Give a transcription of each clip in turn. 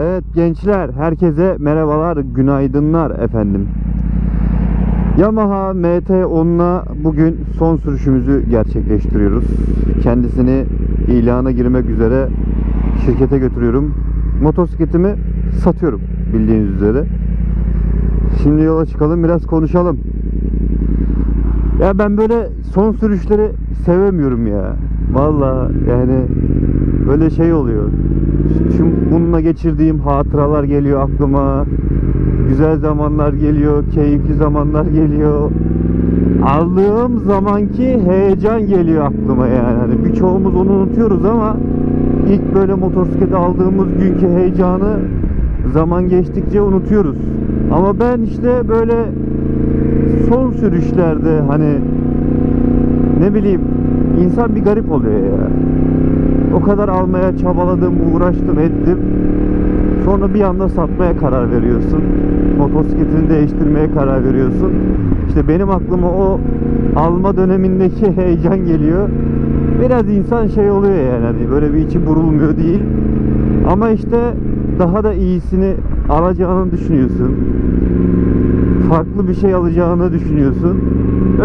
Evet gençler herkese merhabalar günaydınlar efendim. Yamaha MT-10'la bugün son sürüşümüzü gerçekleştiriyoruz. Kendisini ilana girmek üzere şirkete götürüyorum. Motosikletimi satıyorum bildiğiniz üzere. Şimdi yola çıkalım biraz konuşalım. Ya ben böyle son sürüşleri sevemiyorum ya. Vallahi yani böyle şey oluyor. Şimdi bununla geçirdiğim hatıralar geliyor aklıma. Güzel zamanlar geliyor, keyifli zamanlar geliyor. Aldığım zamanki heyecan geliyor aklıma yani. Hani birçoğumuz onu unutuyoruz ama ilk böyle motosikleti aldığımız günkü heyecanı zaman geçtikçe unutuyoruz. Ama ben işte böyle son sürüşlerde hani ne bileyim insan bir garip oluyor ya. O kadar almaya çabaladım, uğraştım, ettim. Sonra bir anda satmaya karar veriyorsun. Motosikletini değiştirmeye karar veriyorsun. İşte benim aklıma o alma dönemindeki heyecan geliyor. Biraz insan şey oluyor yani hani böyle bir içi burulmuyor değil. Ama işte daha da iyisini alacağını düşünüyorsun. Farklı bir şey alacağını düşünüyorsun.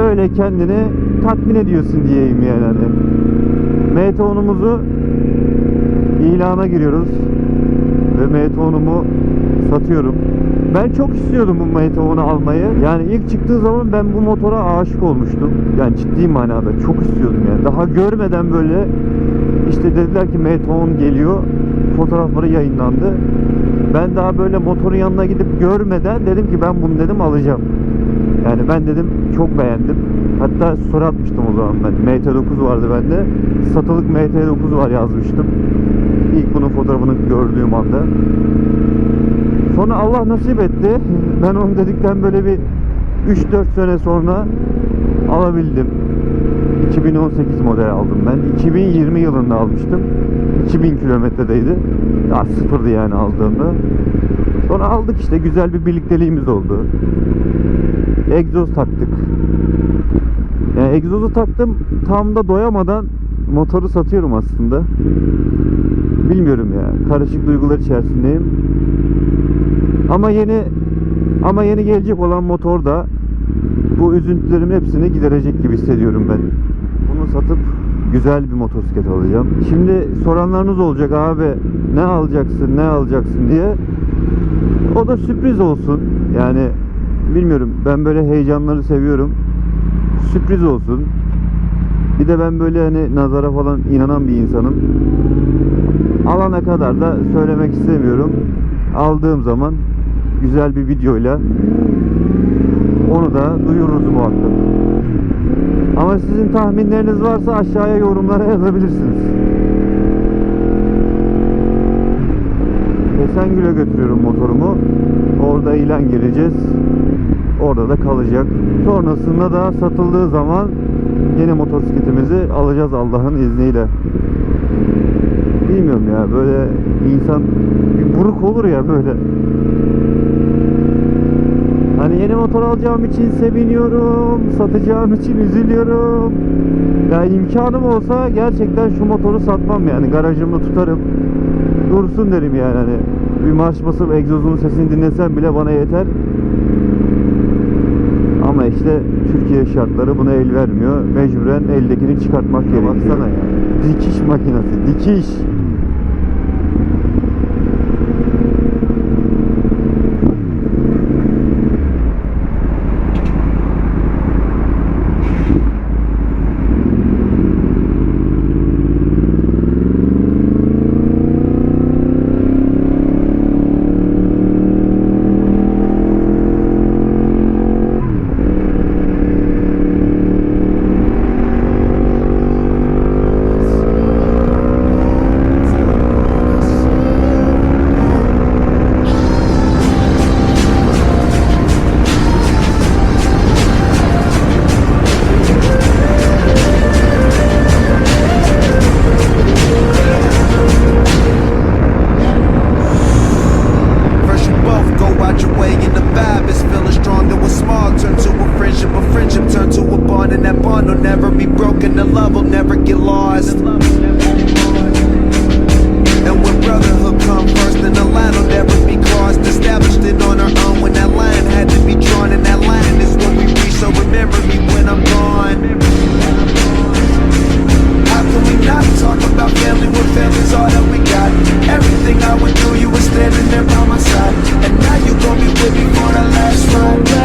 Öyle kendini tatmin ediyorsun diyeyim yani hani. MT-10'umuzu ilana giriyoruz ve MT-10'umu satıyorum. Ben çok istiyordum bu MT-10'u almayı. Yani ilk çıktığı zaman ben bu motora aşık olmuştum. Yani ciddi manada çok istiyordum yani. Daha görmeden böyle işte dediler ki MT-10 geliyor. Fotoğrafları yayınlandı. Ben daha böyle motorun yanına gidip görmeden dedim ki ben bunu dedim alacağım. Yani ben dedim çok beğendim. Hatta soru atmıştım o zaman ben. MT9 vardı bende. Satılık MT9 var yazmıştım. İlk bunun fotoğrafını gördüğüm anda. Sonra Allah nasip etti. Ben onu dedikten böyle bir 3-4 sene sonra alabildim. 2018 model aldım ben. 2020 yılında almıştım. 2000 kilometredeydi. Daha sıfırdı yani aldığımda. Sonra aldık işte güzel bir birlikteliğimiz oldu. Egzoz taktık. Yani egzozu taktım tam da doyamadan motoru satıyorum aslında. Bilmiyorum ya. Karışık duygular içerisindeyim. Ama yeni ama yeni gelecek olan motor da bu üzüntülerimin hepsini giderecek gibi hissediyorum ben. Bunu satıp güzel bir motosiklet alacağım. Şimdi soranlarınız olacak abi ne alacaksın ne alacaksın diye. O da sürpriz olsun. Yani bilmiyorum ben böyle heyecanları seviyorum. Sürpriz olsun. Bir de ben böyle hani nazara falan inanan bir insanım. Alana kadar da söylemek istemiyorum. Aldığım zaman güzel bir videoyla onu da duyururuz muhakkak. Ama sizin tahminleriniz varsa aşağıya yorumlara yazabilirsiniz. Esengül'e götürüyorum motorumu. Orada ilan gireceğiz. Orada da kalacak. Sonrasında da satıldığı zaman yeni motosikletimizi alacağız Allah'ın izniyle. Bilmiyorum ya böyle insan bir buruk olur ya böyle. Hani yeni motor alacağım için seviniyorum, satacağım için üzülüyorum. Ya imkanım olsa gerçekten şu motoru satmam yani garajımda tutarım. Dursun derim yani hani bir marş basıp egzozunun sesini dinlesem bile bana yeter. Ama işte Türkiye şartları buna el vermiyor. Mecburen eldekini çıkartmak gerekiyor. Baksana ya. Dikiş makinesi, dikiş. talk about family when family's all that we got. Everything I went through, you were standing there by my side. And now you gon' be with me for the last ride.